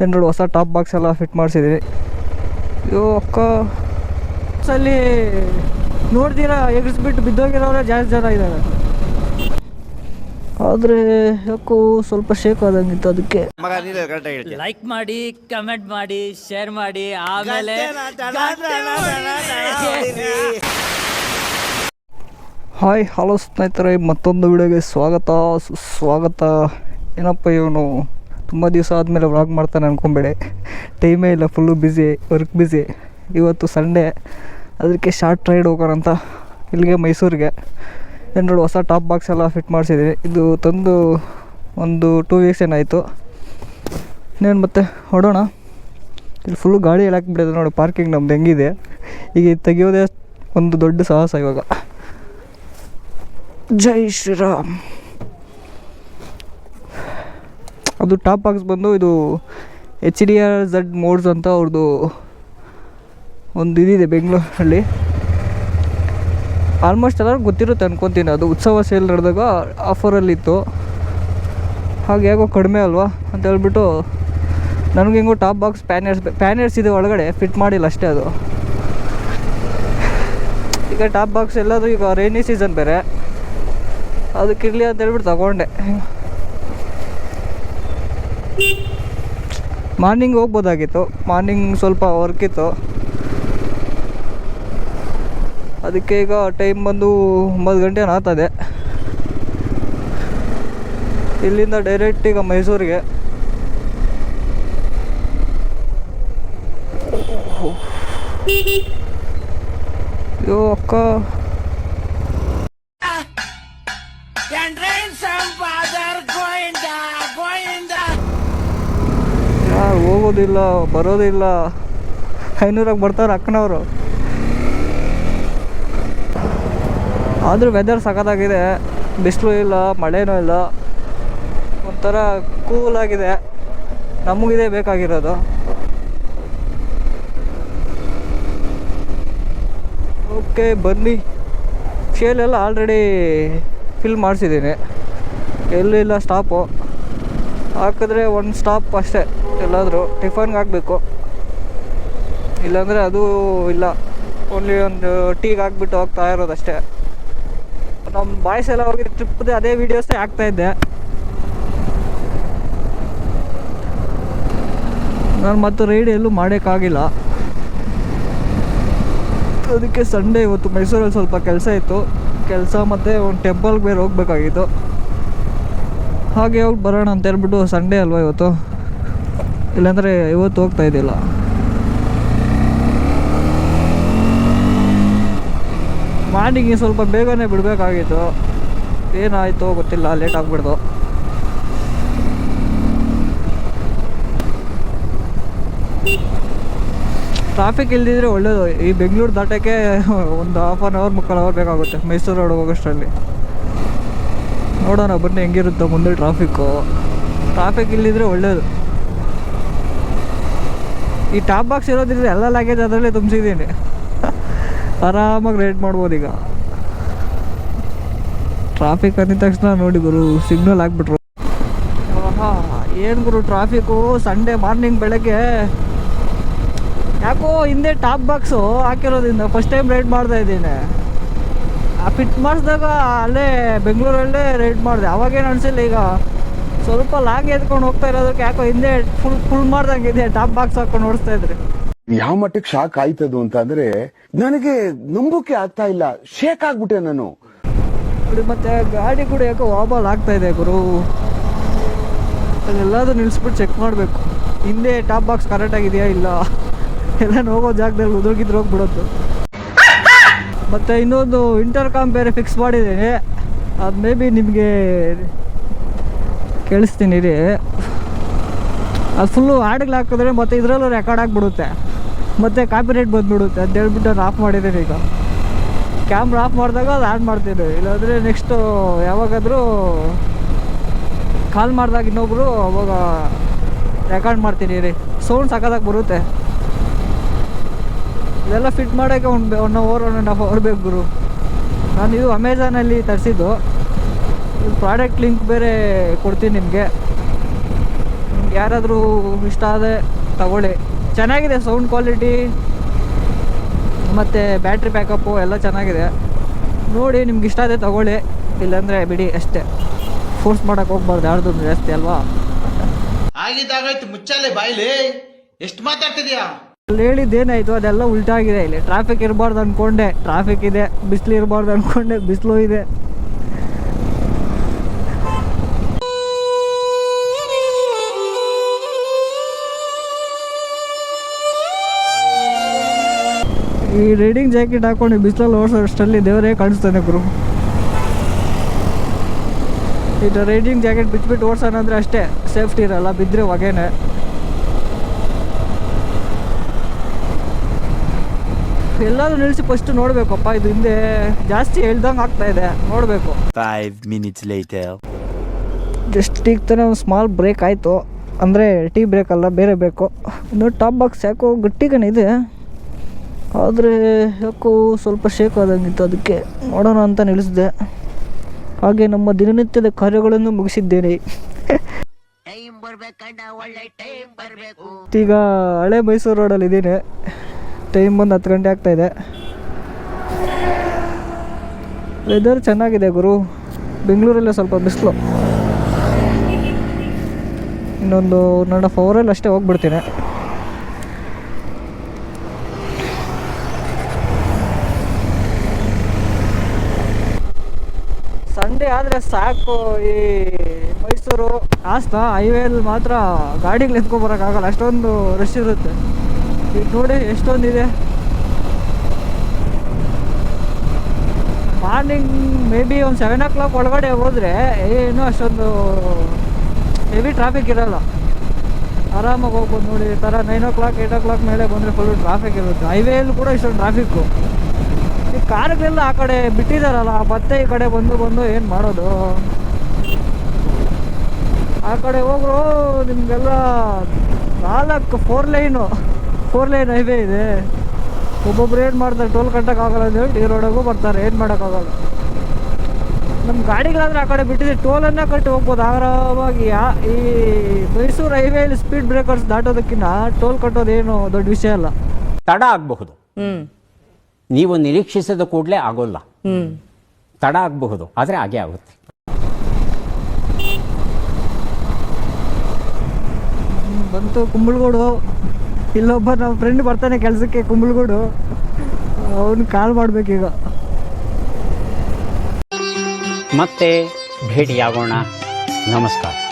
ಏನು ನೋಡಿ ಹೊಸ ಟಾಪ್ ಬಾಕ್ಸ್ ಎಲ್ಲ ಫಿಟ್ ಮಾಡಿಸಿದ್ದೀನಿ ಅಯ್ಯೋ ಅಕ್ಕ. ಅಲ್ಲಿ ನೋಡ್ತೀರಾ ಎಗರಿಸ್ಬಿಟ್ಟು ಬಿದ್ದೋಗಿರೋರೆ ಜಾಸ್ತಿ ಜನ ಇದ್ದಾರೆ ಆದರೆ ಯಾಕೋ ಸ್ವಲ್ಪ ಶೇಕ್ ಆದಂಗಿತ್ತು ಅದಕ್ಕೆ. ಲೈಕ್ ಮಾಡಿ ಕಮೆಂಟ್ ಮಾಡಿ ಶೇರ್ ಮಾಡಿ ಆಮೇಲೆ ಹಾಯ್ ಹಲೋ ಸ್ನೇಹಿತರೆ ಮತ್ತೊಂದು ವಿಡಿಯೋಗೆ ಸ್ವಾಗತ. ಸುಸ್ವಾಗತ. ಏನಪ್ಪ ಇವನು? ತುಂಬ ದಿವಸ ಆದಮೇಲೆ ವ್ಲಾಗ್ ಮಾಡ್ತಾನೆ ಅನ್ಕೊಂಬೇಡಿ. ಟೈಮೇ ಇಲ್ಲ ಫುಲ್ಲು ಬ್ಯುಸಿ ವರ್ಕ್ ಬ್ಯುಸಿ ಇವತ್ತು ಸಂಡೇ ಅದಕ್ಕೆ ಶಾರ್ಟ್ ರೈಡ್ ಹೋಗೋಣ ಅಂತ ಇಲ್ಲಿಗೆ ಮೈಸೂರಿಗೆ. ಏನು ಹೊಸ ಟಾಪ್ ಬಾಕ್ಸ್ ಎಲ್ಲ ಫಿಟ್ ಮಾಡಿಸಿದ್ದೀನಿ ಇದು ತಂದು ಒಂದು ಟೂ ವೀಕ್ಸ್ ಏನಾಯಿತು ಇನ್ನೇನು ಮತ್ತೆ? ಹೊಡೋಣ. ಇಲ್ಲಿ ಫುಲ್ಲು ಗಾಡಿ ಎಲ್ಲ ಹಾಕ್ಬಿಟ್ಟಿದೆ ನೋಡಿ ಪಾರ್ಕಿಂಗ್ ನಮ್ದು ಹೆಂಗಿದೆ. ಈಗ ಇದು ತೆಗಿಯೋದೇ ಒಂದು ದೊಡ್ಡ ಸಾಹಸ ಇವಾಗ. ಜೈ ಶ್ರೀರಾಮ್. ಅದು ಟಾಪ್ ಬಾಕ್ಸ್ ಬಂದು ಇದು H D R Z mods ಅಂತ ಅವ್ರದ್ದು ಒಂದು ಇದಿದೆ ಬೆಂಗಳೂರಲ್ಲಿ. ಆಲ್ಮೋಸ್ಟ್ ಎಲ್ಲರೂ ಗೊತ್ತಿರುತ್ತೆ ಅನ್ಕೊತೀನಿ ಅದು ಉತ್ಸವ ಸೇಲ್ ನಡೆದಾಗ ಆಫರಲ್ಲಿತ್ತು. ಹಾಗೆ ಹೇಗೋ ಕಡಿಮೆ ಅಲ್ವಾ ಅಂತ ಹೇಳ್ಬಿಟ್ಟು ನನಗೆ ಹೆಂಗೋ ಟಾಪ್ ಬಾಕ್ಸ್ ಪ್ಯಾನರ್ಸ್ ಪ್ಯಾನರ್ಸ್ ಇದೆ ಒಳಗಡೆ, ಫಿಟ್ ಮಾಡಿಲ್ಲ ಅಷ್ಟೇ ಅದು. ಈಗ ಟಾಪ್ ಬಾಕ್ಸ್ ಎಲ್ಲದು ಈಗ ರೈನಿ ಸೀಸನ್ ಬೇರೆ. ಅದಕ್ಕಿರಲಿ ಅಂತ ಹೇಳ್ಬಿಟ್ಟು ತಗೊಂಡೆ. ಮಾರ್ನಿಂಗ್ ಹೋಗ್ಬೋದಾಗಿತ್ತು. ಮಾರ್ನಿಂಗ್ ಸ್ವಲ್ಪ ವರ್ಕ್ ಇತ್ತು ಅದಕ್ಕೆ ಈಗ ಟೈಮ್ ಬಂದು ಒಂಬತ್ತು ಗಂಟೆ ಆಗ್ತದೆ. ಇಲ್ಲಿಂದ ಡೈರೆಕ್ಟ್ ಈಗ ಮೈಸೂರಿಗೆ. ಅಯ್ಯೋ ಅಕ್ಕ. ಹೋಗೋದಿಲ್ಲ, ಬರೋದಿಲ್ಲ. ಐನೂರಾಗ ಬರ್ತಾರೆ ಅಕ್ಕನವರು. ಆದರೂ ವೆದರ್ ಸಖತ್ತಾಗಿದೆ. ಬಿಸಿಲು ಇಲ್ಲ, ಮಳೆನೂ ಇಲ್ಲ. ಒಂಥರ ಕೂಲಾಗಿದೆ ನಮಗಿದೆ ಬೇಕಾಗಿರೋದು. ಓಕೆ, ಬನ್ನಿ. ಶೇಲೆಲ್ಲ ಆಲ್ರೆಡಿ ಫಿಲ್ ಮಾಡಿಸಿದ್ದೀನಿ. ಎಲ್ಲೂ ಇಲ್ಲ ಸ್ಟಾಪು ಹಾಕಿದ್ರೆ ಒಂದು ಸ್ಟಾಪ್ ಅಷ್ಟೇ. ಎಲ್ಲಾದರೂ ಟಿಫನ್ಗೆ ಹಾಕಬೇಕು. ಇಲ್ಲಾಂದರೆ ಅದು ಇಲ್ಲ. ಓನ್ಲಿ ಒಂದು ಟೀಗೆ ಹಾಕ್ಬಿಟ್ಟು ಹೋಗ್ತಾ ಇರೋದು ಅಷ್ಟೇ. ನಮ್ಮ ಬಾಯ್ಸ್ ಎಲ್ಲ ಹೋಗಿ ಟ್ರಿಪ್ದೆ ಅದೇ ವೀಡಿಯೋಸೇ ಹಾಕ್ತಾಯಿದ್ದೆ ನಾನು ಮತ್ತು ರೈಡ್ ಎಲ್ಲೂ ಮಾಡೋಕ್ಕಾಗಿಲ್ಲ ಅದಕ್ಕೆ ಸಂಡೇ ಇವತ್ತು ಮೈಸೂರಲ್ಲಿ ಸ್ವಲ್ಪ ಕೆಲಸ ಇತ್ತು. ಕೆಲಸ ಮತ್ತು ಒಂದು ಟೆಂಪಲ್ಗೆ ಬೇರೆ ಹೋಗ್ಬೇಕಾಗಿತ್ತು. ಹಾಗೆ ಹೋಗಿ ಬರೋಣ ಅಂತ ಹೇಳ್ಬಿಟ್ಟು ಸಂಡೇ ಅಲ್ವಾ ಇವತ್ತು? ಇಲ್ಲಾಂದರೆ ಇವತ್ತು ಹೋಗ್ತಾ ಇದ್ದಿಲ್ಲ. ಮಾರ್ನಿಂಗ್ ಸ್ವಲ್ಪ ಬೇಗನೆ ಬಿಡಬೇಕಾಗಿತ್ತು. ಏನಾಯಿತು ಗೊತ್ತಿಲ್ಲ, ಲೇಟ್ ಆಗ್ಬಿಡ್ದು. ಟ್ರಾಫಿಕ್ ಇಲ್ದಿದ್ರೆ ಒಳ್ಳೇದು. ಈ ಬೆಂಗಳೂರು ದಾಟೋಕ್ಕೆ ಒಂದು ಹಾಫ್ ಆನ್ ಅವರ್ ಮುಕ್ಕಾಲು ಅವರ್ ಬೇಕಾಗುತ್ತೆ. ಮೈಸೂರು ರೋಡ್ ಹೋಗೋಷ್ಟರಲ್ಲಿ. ನೋಡೋಣ, ಬನ್ನಿ ಹೆಂಗಿರುತ್ತೋ ಮುಂದೆ ಟ್ರಾಫಿಕ್ಕು ಟ್ರಾಫಿಕ್ ಇಲ್ಲಿದ್ರೆ ಒಳ್ಳೇದು. ಈ ಟಾಪ್ ಬಾಕ್ಸ್ ಇರೋದ್ರಿಂದ ಎಲ್ಲ ಲಾಗೇಜ್ ಅದರಲ್ಲೇ ತುಂಬಿಸಿದ್ದೀನಿ. ಆರಾಮಾಗಿ ರೈಡ್ ಮಾಡ್ಬೋದು ಈಗ. ಟ್ರಾಫಿಕ್ ಅಂದಿದ ತಕ್ಷಣ ನೋಡಿ ಗುರು ಸಿಗ್ನಲ್ ಹಾಕ್ಬಿಟ್ರು ಏನು ಗುರು ಟ್ರಾಫಿಕ್ಕು ಸಂಡೇ ಮಾರ್ನಿಂಗ್ ಬೆಳಗ್ಗೆ. ಯಾಕೋ ಹಿಂದೆ ಟಾಪ್ ಬಾಕ್ಸು ಹಾಕಿರೋದ್ರಿಂದ ಫಸ್ಟ್ ಟೈಮ್ ರೈಡ್ ಮಾಡ್ತಾ ಇದ್ದೀನಿ. ಫಿಟ್ ಮಾಡಿಸಿದಾಗ ಅಲ್ಲೇ ಬೆಂಗಳೂರಲ್ಲೇ ರೈಡ್ ಮಾಡಿದೆ. ಅವಾಗೇನು ಅನಿಸಿಲ್ಲ ಈಗ. ಸ್ವಲ್ಪ ಲಾಂಗ್ ಎತ್ಕೊಂಡು ಹೋಗ್ತಾ ಇರೋದಕ್ಕೆ ಯಾಕೋ ಹಿಂದೆ ಫುಲ್ ಫುಲ್ ಮಾಡ್ದಂಗೆ ಇದೆ. ಟಾಪ್ ಬಾಕ್ಸ್ ಹಾಕೊಂಡು ಓಡಿಸ್ತಾ ಇದ್ರಿ. ಯಾವ ಮಟ್ಟಕ್ಕೆ ಶಾಕ್ ಆಯ್ತದು ಅಂತ ಅಂದ್ರೆ ನನಗೆ ನಂಬೋಕೆ ಆಗ್ತಾ ಇಲ್ಲ. ಶೇಕ್ ಆಗ್ಬಿಟ್ಟೆ ನಾನು. ಮತ್ತೆ ಗಾಡಿ ಕೂಡ ಯಾಕೋ ವಾಬಲ್ ಆಗ್ತಾ ಇದೆ ಗುರು. ಅಲ್ಲೆಲ್ಲಾದ್ರೂ ನಿಲ್ಸ್ಬಿಟ್ಟು ಚೆಕ್ ಮಾಡಬೇಕು. ಹಿಂದೆ ಟಾಪ್ ಬಾಕ್ಸ್ ಕರೆಕ್ಟ್ ಆಗಿದೆಯಾ ಇಲ್ಲ? ಎಲ್ಲ ಹೋಗೋ ಜಾಗದಲ್ಲಿ ಉದುರ್ಗಿದ್ರೆ ಹೋಗ್ಬಿಡೋದು. ಮತ್ತು ಇನ್ನೊಂದು ಇಂಟರ್ಕಾಮ್ ಬೇರೆ ಫಿಕ್ಸ್ ಮಾಡಿದ್ದೀನಿ ಅದು ಮೇ ಬಿ ನಿಮಗೆ ಕೇಳಿಸ್ತೀನಿ ರೀ. ಅದು ಫುಲ್ಲು ಹಾಡುಗಳು ಹಾಕಿದ್ರೆ ಮತ್ತೆ ಇದರಲ್ಲೂ ರೆಕಾರ್ಡ್ ಆಗಿಬಿಡುತ್ತೆ. ಮತ್ತು ಕಾಪಿ ರೇಟ್ ಬಂದುಬಿಡುತ್ತೆ ಅಂತ ಹೇಳ್ಬಿಟ್ಟು ಅದು ಆಫ್ ಮಾಡಿದ್ದೀನಿ ಈಗ. ಕ್ಯಾಮ್ರಾ ಆಫ್ ಮಾಡಿದಾಗ ಅದು ಆ್ಯಡ್ ಮಾಡ್ತೀನಿ. ಇಲ್ಲಾಂದರೆ ನೆಕ್ಸ್ಟು ಯಾವಾಗಾದರೂ ಕಾಲ್ ಮಾಡಿದಾಗ ಇನ್ನೊಬ್ಬರು ಅವಾಗ ರೆಕಾರ್ಡ್ ಮಾಡ್ತೀನಿ ರೀ. ಸೌಂಡ್ ಸಕ್ಕದಾಗಿ ಬರುತ್ತೆ. ಇದೆಲ್ಲ ಫಿಟ್ ಮಾಡೋಕ್ಕೆ ಒಂದು one hour one and half hour ಬೇಕು ಗುರು. ನಾನು ಇದು ಅಮೆಝಾನಲ್ಲಿ ತರಿಸಿದ್ದು. ಇದು ಪ್ರಾಡಕ್ಟ್ ಲಿಂಕ್ ಬೇರೆ ಕೊಡ್ತೀನಿ ನಿಮಗೆ. ನಿಮ್ಗೆ ಯಾರಾದರೂ ಇಷ್ಟ ಆದರೆ ತಗೊಳ್ಳಿ. ಚೆನ್ನಾಗಿದೆ ಸೌಂಡ್ ಕ್ವಾಲಿಟಿ ಮತ್ತು ಬ್ಯಾಟ್ರಿ ಬ್ಯಾಕಪ್ಪು ಎಲ್ಲ ಚೆನ್ನಾಗಿದೆ. ನೋಡಿ ನಿಮ್ಗೆ ಇಷ್ಟ ಆದರೆ ತಗೊಳ್ಳಿ. ಇಲ್ಲಾಂದರೆ ಬಿಡಿ ಅಷ್ಟೇ. ಫೋರ್ಸ್ ಮಾಡೋಕೆ ಹೋಗ್ಬಾರ್ದು, ಯಾರ್ದು ಜಾಸ್ತಿ ಅಲ್ವಾ? ಆಗಿದ್ದಾಗಾಯ್ತು ಮುಚ್ಚಾಲೆ ಬಾಯ್ಲಿ. ಎಷ್ಟು ಮಾತಾಡ್ತಿದ್ಯಾ? ಅಲ್ಲಿ ಹೇಳಿದ್ದೇನಾಯಿತು? ಅದೆಲ್ಲ ಉಲ್ಟಾಗಿದೆ. ಇಲ್ಲಿ ಟ್ರಾಫಿಕ್ ಇರಬಾರ್ದು ಅಂದ್ಕೊಂಡೆ ಟ್ರಾಫಿಕ್ ಇದೆ, ಬಿಸಿಲು ಇರಬಾರ್ದು ಅಂದ್ಕೊಂಡೆ ಬಿಸಿಲು ಇದೆ. ಈ ರೈಡಿಂಗ್ ಜಾಕೆಟ್ ಹಾಕೊಂಡು ಬಿಸಿಲಲ್ಲಿ ಓಡಿಸೋಷ್ಟರಲ್ಲಿ ದೇವರೇ ಕಾಣಿಸ್ತಾನೆ ಗುರು. ಇದು ರೈಡಿಂಗ್ ಜಾಕೆಟ್ ಬಿಟ್ಬಿಟ್ಟು ಓಡಿಸೋಣ ಅಂದರೆ ಅಷ್ಟೇ ಸೇಫ್ಟಿ ಇರಲ್ಲ ಬಿದ್ದರೆ ಹೊಗೆನೆ. ಎಲ್ಲಾದ್ರೂ ನಿಲ್ಲಿಸಿ ಫಸ್ಟ್ ನೋಡ್ಬೇಕಪ್ಪ. ಇದು ಹಿಂದೆ ಜಾಸ್ತಿ ಹೇಳ್ದಂಗೆ ಆಗ್ತಾ ಇದೆ. ನೋಡಬೇಕು. Five minutes later. ಜಸ್ಟ್ ಈಗ ತಾನೇ ಒಂದು ಸ್ಮಾಲ್ ಬ್ರೇಕ್ ಆಯಿತು. ಅಂದರೆ ಟೀ ಬ್ರೇಕ್ ಅಲ್ಲ ಬೇರೆ ಬೇಕು. ಇನ್ನು ಟಾಪ್ ಬಾಕ್ಸ್ ಯಾಕೋ ಗಟ್ಟಿಗನೇ ಇದೆ. ಆದರೆ ಯಾಕೋ ಸ್ವಲ್ಪ ಶೇಕ್ ಆದಂಗಿತ್ತು ಅದಕ್ಕೆ. ನೋಡೋಣ ಅಂತ ನಿಲ್ಲಿಸಿದೆ ಹಾಗೆ ನಮ್ಮ ದಿನನಿತ್ಯದ ಕಾರ್ಯಗಳನ್ನು ಮುಗಿಸಿದ್ದೇನೆ. ಈಗ ಹಳೆ ಮೈಸೂರು ರೋಡಲ್ಲಿ ಇದ್ದೀನಿ ಟೈಮ್ ಬಂದು ಹತ್ತು ಗಂಟೆ ಆಗ್ತಾ ಇದೆ. ವೆದರ್ ಚೆನ್ನಾಗಿದೆ ಗುರು. ಬೆಂಗಳೂರಲ್ಲೇ ಸ್ವಲ್ಪ ಬಿಸಿಲು. ಇನ್ನೊಂದು ಒನ್ ಹಾಫ್ ಅವರಲ್ಲಿ ಅಷ್ಟೇ ಹೋಗ್ಬಿಡ್ತೀನಿ. ಸಂಡೇ ಆದರೆ ಸಾಕು ಈ ಮೈಸೂರು. ಹಾಸನ ಹೈವೇಲಿ ಮಾತ್ರ ಗಾಡಿಗಳು ಎತ್ಕೊಂಡ್ಬರೋಕ್ಕಾಗಲ್ಲ ಅಷ್ಟೊಂದು ರಶ್ ಇರುತ್ತೆ. ಈಗ ನೋಡಿ, ಎಷ್ಟೊಂದಿದೆ. ಮಾರ್ನಿಂಗ್ ಮೇ ಬಿ ಒಂದು ಸೆವೆನ್ ಓ ಕ್ಲಾಕ್ ಒಳಗಡೆ ಹೋದರೆ ಏನು ಅಷ್ಟೊಂದು ಹೆವಿ ಟ್ರಾಫಿಕ್ ಇರಲ್ಲ. ಆರಾಮಾಗಿ ಹೋಗ್ಬೋದು ನೋಡಿ, ಈ ಥರ nine o'clock eight o'clock ಮೇಲೆ ಬಂದರೆ ಫುಲ್ ಟ್ರಾಫಿಕ್ ಇರುತ್ತೆ. ಹೈವೇಲಿ ಕೂಡ ಇಷ್ಟೊಂದು ಟ್ರಾಫಿಕ್ಕು ಈ ಕಾರ್ಗಳೆಲ್ಲ ಆ ಕಡೆ ಬಿಟ್ಟಿದ್ದಾರಲ್ಲ ಮತ್ತೆ ಈ ಕಡೆ ಬಂದು ಬಂದು ಏನು ಮಾಡೋದು? ಆ ಕಡೆ ಹೋಗ್ರು ನಿಮಗೆಲ್ಲ ನಾಲ್ಕು four lane four lane highway ಇದೆ. ಒಬ್ಬೊಬ್ರು ಏನು ಮಾಡ್ತಾರೆ? ಟೋಲ್ ಕಟ್ಟೋಕ್ಕಾಗಲ್ಲ ಅಂತ ಹೇಳಿ ಈ ರೋಡಾಗೂ ಬರ್ತಾರೆ. ಏನು ಮಾಡೋಕ್ಕಾಗಲ್ಲ ನಮ್ಮ ಗಾಡಿಗಳಾದ್ರೆ ಆ ಕಡೆ ಬಿಟ್ಟಿದೆ ಟೋಲನ್ನು ಕಟ್ಟಿ ಹೋಗ್ಬೋದು. ಆರಾಮಾಗಿ ಈ ಮೈಸೂರು ಹೈವೇಲಿ ಸ್ಪೀಡ್ ಬ್ರೇಕರ್ಸ್ ದಾಟೋದಕ್ಕಿಂತ ಟೋಲ್ ಕಟ್ಟೋದೇನು ದೊಡ್ಡ ವಿಷಯ ಅಲ್ಲ. ತಡ ಆಗಬಹುದು. ನೀವು ನಿರೀಕ್ಷಿಸಿದ ಕೂಡಲೇ ಆಗೋಲ್ಲ. ತಡ ಆಗಬಹುದು. ಆದರೆ ಹಾಗೆ ಆಗುತ್ತೆ. ಬಂತು ಕುಂಬಳಗೂಡು. ಇಲ್ಲೊಬ್ಬ ನಮ್ಮ ಫ್ರೆಂಡ್ ಬರ್ತಾನೆ ಕೆಲಸಕ್ಕೆ ಕುಂಬಳಗೂಡು. ಅವನು ಕಾಲ್ ಮಾಡ್ಬೇಕೀಗ. ಮತ್ತೆ ಭೇಟಿಯಾಗೋಣ. ನಮಸ್ಕಾರ.